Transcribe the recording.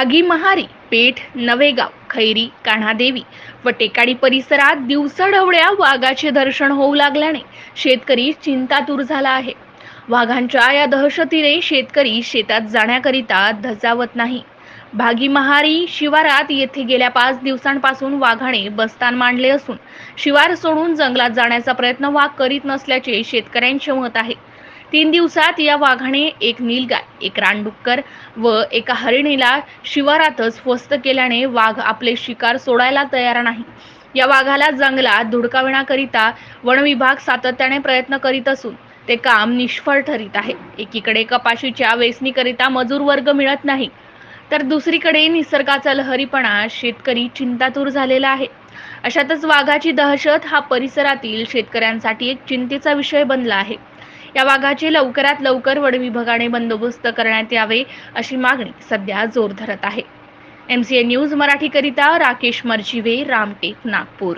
भागी महारी पेठ नवेगाव खैरी कान्हादेवी व टेकाडी परिसरात दिवसाढवळ्या वाघाचे दर्शन होऊ लागल्याने शेतकरी चिंतातूर झाला आहे. वाघांच्या या दहशतीने शेतकरी शेतात जाण्याकरिता धजावत नाही. भागी महारी शिवारात येथे गेल्या पाच दिवसांपासून वाघाने बस्तान मांडले असून शिवार सोडून जंगलात जाण्याचा प्रयत्न वाघ करीत नसल्याचे शेतकऱ्यांचे मत आहे. तीन दिवसात या वाघाने एक नीलगाय एक रानडुक्कर व एका हरिणीला शिवारातच फस्त केल्याने वाघ आपले शिकार सोडायला तयार नाही. या वाघाला जंगलात धुडकाविण्याकरिता वनविभाग सातत्याने प्रयत्न करीत असून ते काम निष्फळ ठरीत आहे. एकीकडे कपाशीच्या वेचणीकरिता मजूर वर्ग मिळत नाही तर दुसरीकडे निसर्गाचा लहरीपणा शेतकरी चिंतातूर झालेला आहे. अशातच वाघाची दहशत हा परिसरातील शेतकऱ्यांसाठी एक चिंतेचा विषय बनला आहे. या वाघाचे लवकरात लवकर वन विभागाने बंदोबस्त करण्यात यावे अशी मागणी सध्या जोर धरत आहे. एम सी ए न्यूज मराठीकरिता राकेश मर्जिवे रामटेक नागपूर.